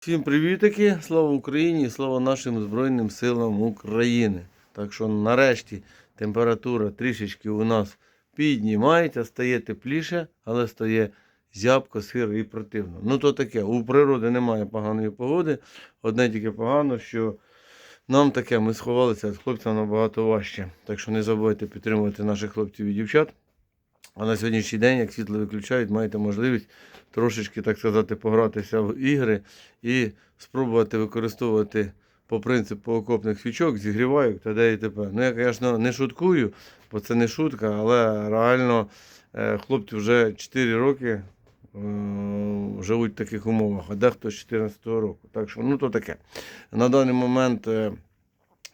Всім привітики, слава Україні, слава нашим Збройним силам України. Так що нарешті температура трішечки у нас піднімається, стає тепліше, але стає зябко, сиро і противно. Ну то таке, у природи немає поганої погоди. Одне тільки погано, що нам таке, ми сховалися, з хлопцям набагато важче. Так що не забувайте підтримувати наших хлопців і дівчат. А на сьогоднішній день, як світло виключають, маєте можливість трошечки, так сказати, погратися в ігри і спробувати використовувати по принципу окопних свічок, зігрівайок та де і т.п. Ну, я, звісно, не шуткую, бо це не шутка, але реально е, хлопці вже 4 роки е, живуть в таких умовах, а дехто з 14 року. Так що, ну то таке. На даний момент е,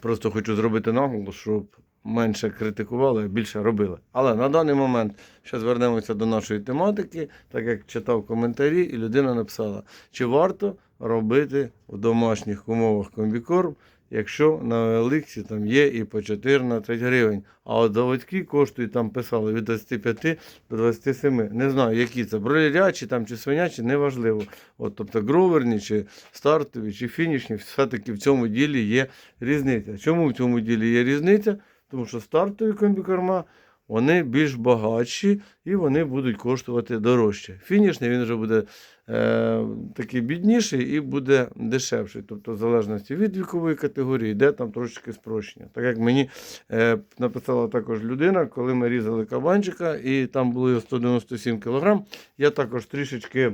просто хочу зробити наголос, щоб менше критикували, а більше робили. Але на даний момент ще звернемося до нашої тематики, так як читав коментарі, і людина написала, чи варто робити в домашніх умовах комбікорм, якщо на Еликсі там є і по 14 гривень. А от заводські коштують, там писали від 25 до 27. Не знаю, які це бролярячі там чи свинячі, неважливо. От, тобто гроверні, чи стартові, чи фінішні, все-таки в цьому ділі є різниця. Чому в цьому ділі є різниця? Тому що стартові комбікорма вони більш багатші і вони будуть коштувати дорожче. Фінішний він вже буде е, такий бідніший і буде дешевший. Тобто, в залежності від вікової категорії, йде там трошечки спрощення. Так як мені е, написала також людина, коли ми різали кабанчика, і там було його 197 кг, я також трішечки.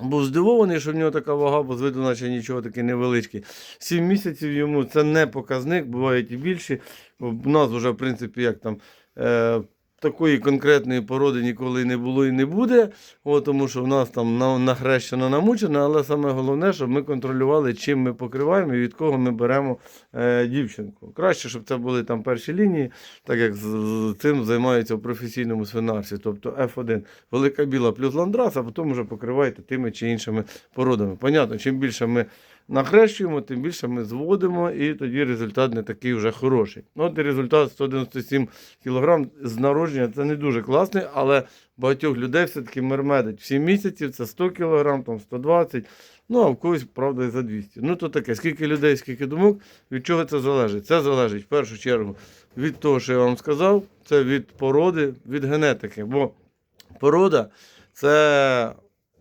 Був здивований, що в нього така вага, бо з виду наче нічого таке невеличкий. Сім місяців йому це не показник, бувають і більші. У нас вже, в принципі, як там. Такої конкретної породи ніколи не було і не буде, от, тому що в нас там нахрещено намучено, але саме головне, щоб ми контролювали, чим ми покриваємо і від кого ми беремо е, дівчинку. Краще, щоб це були там перші лінії, так як з, з цим займаються в професійному свинарстві, тобто F1, велика біла плюс ландрас, а потім вже покриваєте тими чи іншими породами. Понятно, чим більше ми нахрещуємо, тим більше ми зводимо, і тоді результат не такий вже хороший. Ну, От результат 197 кг з народження це не дуже класний, але багатьох людей все-таки мермедить. В 7 місяців це 100 кг, там 120 Ну, а в когось, правда, і за 200. Ну, то таке, скільки людей, скільки думок, від чого це залежить? Це залежить в першу чергу від того, що я вам сказав, це від породи, від генетики. Бо порода це,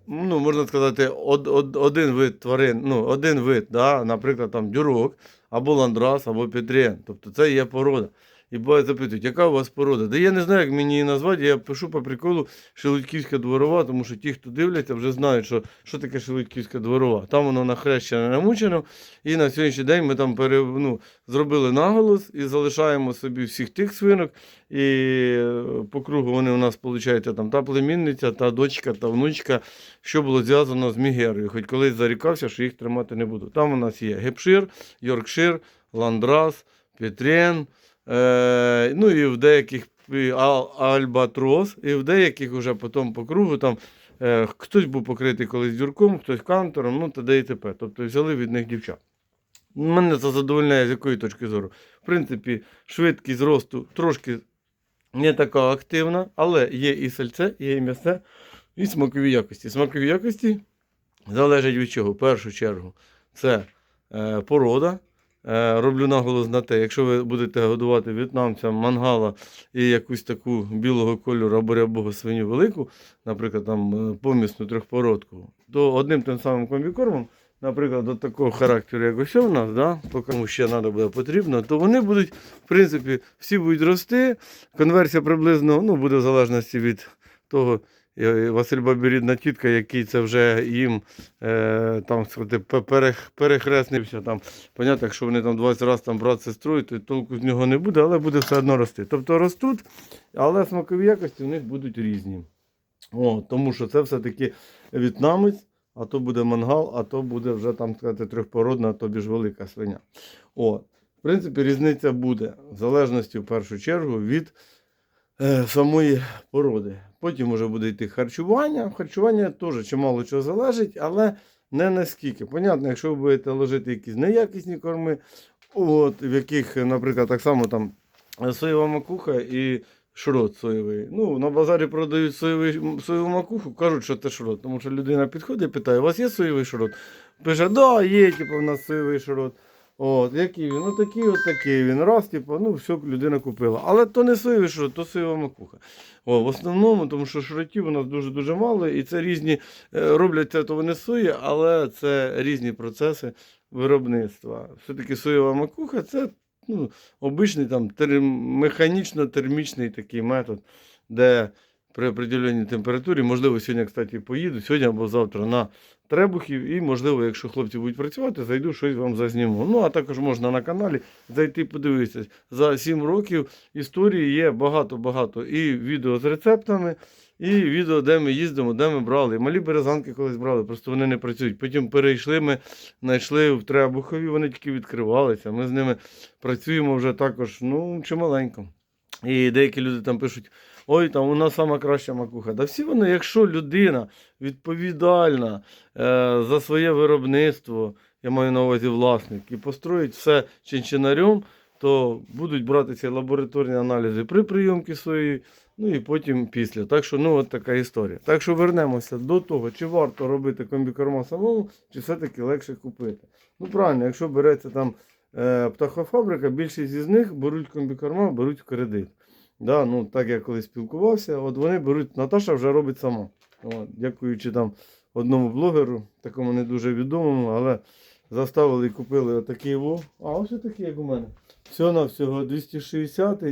ну, можна сказати, од, од, один вид тварин, ну, один вид, да, наприклад, там дюрок, або ландрас, або петрен. Тобто це є порода. І буває запитують, яка у вас порода? Да я не знаю, як мені її назвати, я пишу по приколу Шелудьківська дворова, тому що ті, хто дивляться, вже знають, що, що таке Шелудьківська дворова. Там воно нахрещене намучено. І на сьогоднішній день ми там пере, ну, зробили наголос і залишаємо собі всіх тих свинок. І е, по кругу вони у нас, виходить, там та племінниця, та дочка, та внучка, що було зв'язано з Мігерою. Хоч колись зарікався, що їх тримати не буду. Там у нас є гепшир, Йоркшир, Ландрас, Петрен. Е, ну і в деяких Ал- Альбатрос, і в деяких вже потім по кругу там е, хтось був покритий колись дюрком, хтось кантором, ну т.д. і т.п. Тобто взяли від них дівчат. Мене це задовольняє з якої точки зору. В принципі, швидкість росту трошки не така активна, але є і сальце, є і м'ясе, і смакові якості. Смакові якості залежать від чого? В першу чергу, це е, порода. Е, роблю наголос на те, якщо ви будете годувати в'єтнамцям мангала і якусь таку білого кольору або рябого свиню велику, наприклад, там е, помісну трьохпородку, то одним тим самим комбікормом, наприклад, до такого характеру, як ось у нас, да, по кому ще треба буде потрібно, то вони будуть, в принципі, всі будуть рости. Конверсія приблизно ну, буде в залежності від того. Василь Бабірідна тітка, який це вже їм е, там сказати, перех- перехреснився. Там. Понятно, якщо вони там 20 разів там брат сестрою, то толку з нього не буде, але буде все одно рости. Тобто ростуть, але смакові якості у них будуть різні. О, тому що це все-таки в'єтнамець, а то буде мангал, а то буде вже там сказати трьохпородна, а то більш велика свиня. О, в принципі, різниця буде в залежності в першу чергу від е, самої породи. Потім може буде йти харчування. Харчування теж чимало чого залежить, але не наскільки. Понятно, якщо ви будете ложити якісь неякісні корми, от, в яких, наприклад, так само там соєва макуха і шрот соєвий. Ну, на базарі продають соєвий, соєву макуху, кажуть, що це шрот. Тому що людина підходить і питає, у вас є соєвий шрот? Пише, да, є, типу, в нас соєвий шрот. От, який він? Ну такий, от такий він. Раз, типу, ну, все, людина купила. Але то не соєвий шрот, то соєва макуха. О, в основному, тому що шротів у нас дуже-дуже мало, і це різні, е, роблять це то вони сої, але це різні процеси виробництва. Все-таки соєва макуха це ну, обичний там тер... механічно-термічний такий метод, де при определеній температурі, можливо, сьогодні, кстати, поїду, сьогодні або завтра на Требухів, і, можливо, якщо хлопці будуть працювати, зайду, щось вам зазніму. Ну, а також можна на каналі зайти подивитися. За 7 років історії є багато-багато і відео з рецептами, і відео, де ми їздимо, де ми брали. Малі березанки колись брали, просто вони не працюють. Потім перейшли ми, знайшли в Требухові, вони тільки відкривалися. Ми з ними працюємо вже також, ну, чималенько. І деякі люди там пишуть, ой, там у нас сама краща макуха. Да всі вони, якщо людина відповідальна е, за своє виробництво, я маю на увазі власник, і построїть все чинчинарем, то будуть братися лабораторні аналізи при прийомці своєї, ну і потім після. Так що, ну, от така історія. Так що вернемося до того, чи варто робити комбікорма самому, чи все-таки легше купити. Ну, правильно, якщо береться там е, птахофабрика, більшість із них беруть комбікорма, беруть в кредит. Да, ну, так я коли спілкувався, от вони беруть, Наташа вже робить сама. От, дякуючи там одному блогеру, такому не дуже відомому, але заставили і купили отакий во. А ось такий, як у мене. Всього на всього 260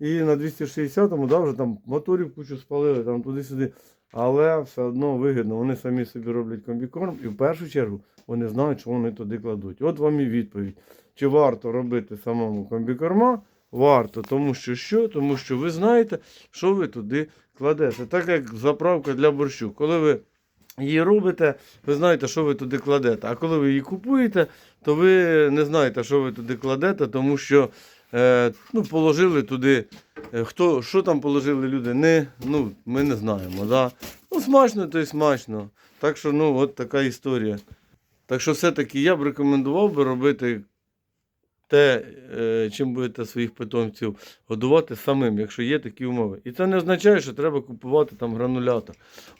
і на 260-му да, вже там моторів кучу спалили, там туди-сюди. Але все одно вигідно, вони самі собі роблять комбікорм і в першу чергу вони знають, що вони туди кладуть. От вам і відповідь. Чи варто робити самому комбікорма? Варто, тому що що? Тому що ви знаєте, що ви туди кладете. Так як заправка для борщу. Коли ви її робите, ви знаєте, що ви туди кладете. А коли ви її купуєте, то ви не знаєте, що ви туди кладете, тому що е, ну, положили туди. е, Хто, що там положили люди, не, ну, ми не знаємо. Да? Ну, смачно, то й смачно. Так що, ну, от така історія. Так що, все-таки я б рекомендував би робити те, е, чим будете своїх питомців годувати самим, якщо є такі умови. І це не означає, що треба купувати там гранулята.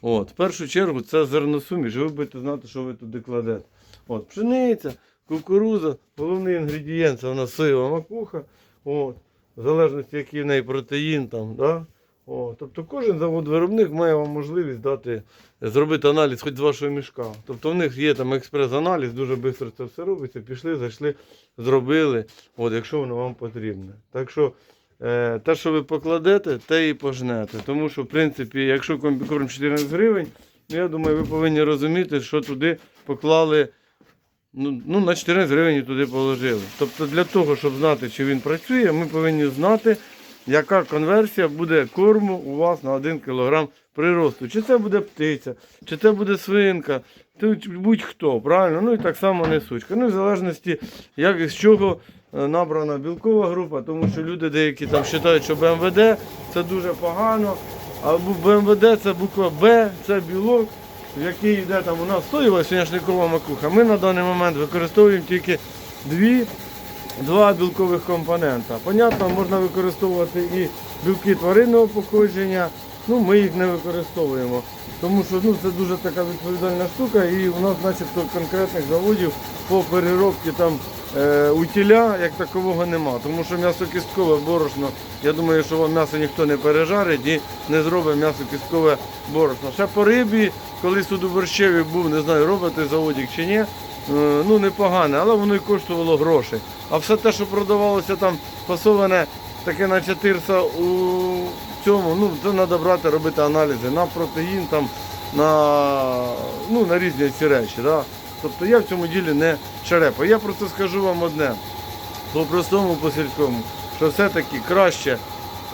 От, в першу чергу це зерносуміш, ви будете знати, що ви туди кладете. От, пшениця, кукуруза, головний інгредієнт це вона соєва макуха. От, в залежності, який в неї протеїн там. Да? О, тобто кожен завод-виробник має вам можливість дати, зробити аналіз хоч з вашого мішка. Тобто в них є там експрес-аналіз, дуже швидко це все робиться. Пішли, зайшли, зробили, от, якщо воно вам потрібне. Так що е, те, що ви покладете, те і пожнете. Тому що, в принципі, якщо комбікорм 14 гривень, ну, я думаю, ви повинні розуміти, що туди поклали. Ну, ну, на 14 гривень туди положили. Тобто для того, щоб знати, чи він працює, ми повинні знати, яка конверсія буде корму у вас на 1 кг приросту. Чи це буде птиця, чи це буде свинка, будь-хто, правильно? Ну і так само несучка. Ну, в залежності, як з чого е, набрана білкова група, тому що люди деякі там вважають, що БМВД це дуже погано, а БМВД це буква Б, це білок, в який йде там у нас соєва соняшникова макуха. Ми на даний момент використовуємо тільки дві два білкових компонента. Понятно, можна використовувати і білки тваринного походження, ну ми їх не використовуємо. Тому що ну, це дуже така відповідальна штука і у нас начебто конкретних заводів по переробці там е, утіля як такового нема. Тому що м'ясо кісткове борошно, я думаю, що вам м'ясо ніхто не пережарить і не зробить м'ясо кісткове борошно. Ще по рибі, коли суду борщеві був, не знаю, робити заводик чи ні. Е, ну непогане, але воно і коштувало грошей. А все те, що продавалося там фасоване, таке наче тирса у цьому, ну це треба брати, робити аналізи на протеїн, там, на, ну, на різні ці речі. Да? Тобто я в цьому ділі не шарепа. Я просто скажу вам одне, по простому, по сільському, що все-таки краще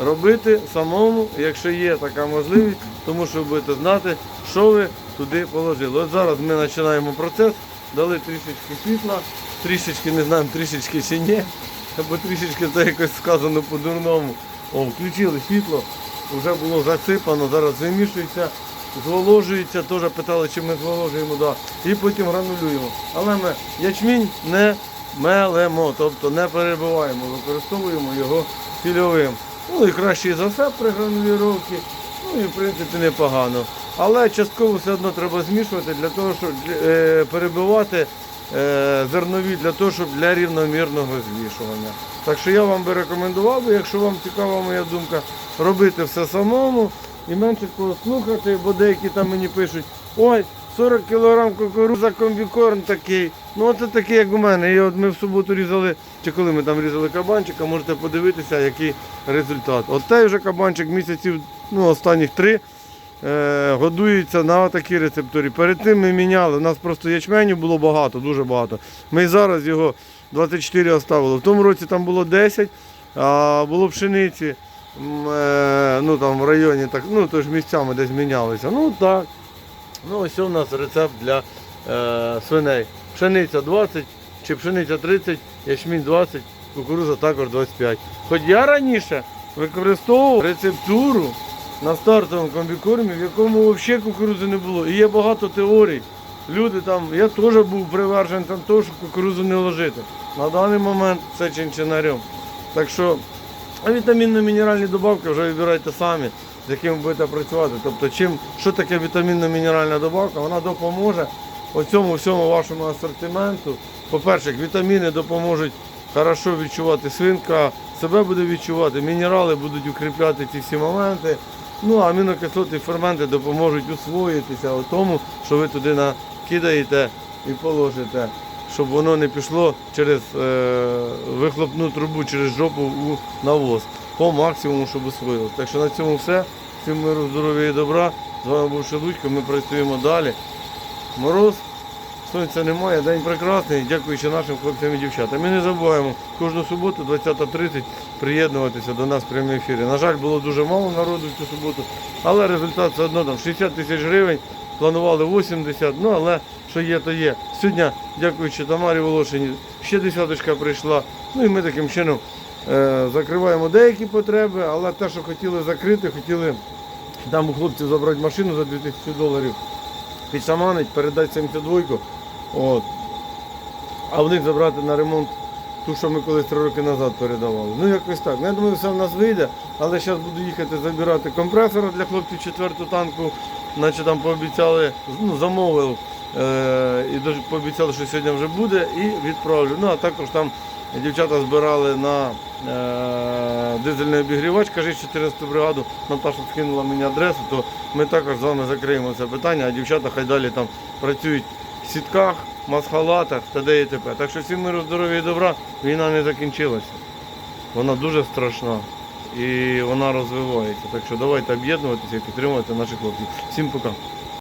робити самому, якщо є така можливість, тому що ви будете знати, що ви туди положили. От зараз ми починаємо процес, дали трішечки світла, трішечки не знаємо, трішечки чи ні, бо трішечки це якось сказано по-дурному. О, включили світло, вже було засипано, зараз вимішується, зволожується, теж питали, чи ми зволожуємо, да. і потім гранулюємо. Але ми ячмінь не мелемо, тобто не перебиваємо, використовуємо його цільовим. Ну і краще за все при гранулювання. Ну і в принципі непогано. Але частково все одно треба змішувати для того, щоб е, перебивати е, зернові для того, щоб для рівномірного змішування. Так що я вам би рекомендував, якщо вам цікава моя думка, робити все самому і менше кого слухати, бо деякі там мені пишуть, ой, 40 кг кукурудза комбікорм такий. Ну це такий, як у мене. І от ми в суботу різали, чи коли ми там різали кабанчика, можете подивитися, який результат. От той вже кабанчик місяців, ну останніх три. Е, годується на такій рецептурі. Перед тим ми міняли. У нас просто ячменю було багато, дуже багато. Ми зараз його 24 оставили. В тому році там було 10, а було пшениці. е, Ну там в районі, так, ну тож місцями десь мінялися. Ну так. Ну ось у нас рецепт для е, свиней. Пшениця 20 чи пшениця 30, ячмінь 20, кукуруза також 25. Хоч я раніше використовував рецептуру на стартовому комбікормі, в якому взагалі кукурузи не було. І є багато теорій. Люди там, я теж був приверженцем того, щоб кукурузу не ложити. На даний момент це чинчинарем. Так що вітамінно-мінеральні добавки вже вибирайте самі, з якими будете працювати. Тобто, чим, що таке вітамінно-мінеральна добавка, вона допоможе оцьому всьому вашому асортименту. По-перше, вітаміни допоможуть хорошо відчувати свинка, себе буде відчувати, мінерали будуть укріпляти ці всі моменти. Ну, а амінокислоти і ферменти допоможуть усвоїтися у тому, що ви туди накидаєте і положите, щоб воно не пішло через е, вихлопну трубу, через жопу у навоз. По максимуму, щоб усвоїлося. Так що на цьому все. Всім миру, здоров'я і добра. З вами був Шелудько, ми працюємо далі. Мороз, сонця немає, день прекрасний, дякуючи нашим хлопцям і дівчатам. І не забуваємо кожну суботу, 20.30, приєднуватися до нас в прямому ефірі. На жаль, було дуже мало народу в цю суботу, але результат все одно там 60 тисяч гривень, планували 80, ну але що є, то є. Сьогодні, дякуючи Тамарі Волошині, ще десяточка прийшла. Ну і ми таким чином е, закриваємо деякі потреби, але те, що хотіли закрити, хотіли там у хлопців забрати машину за 2000 доларів підшаманить, передати 72 От. А в них забрати на ремонт ту, що ми колись три роки назад передавали. Ну якось так. Ну, я думаю, все в нас вийде, але зараз буду їхати забирати компресора для хлопців четверту танку. Наче там пообіцяли, ну, замовив е- і пообіцяли, що сьогодні вже буде, і відправлю. Ну а також там дівчата збирали на е- дизельний обігрівач, каже 14 бригаду. Наташа скинула мені адресу, то ми також з вами закриємо це питання, а дівчата хай далі там працюють сітках, масхалатах та де і т.п. Так що всім миру, здоров'я і добра, війна не закінчилася. Вона дуже страшна і вона розвивається. Так що давайте об'єднуватися і підтримувати наших хлопців. Всім пока.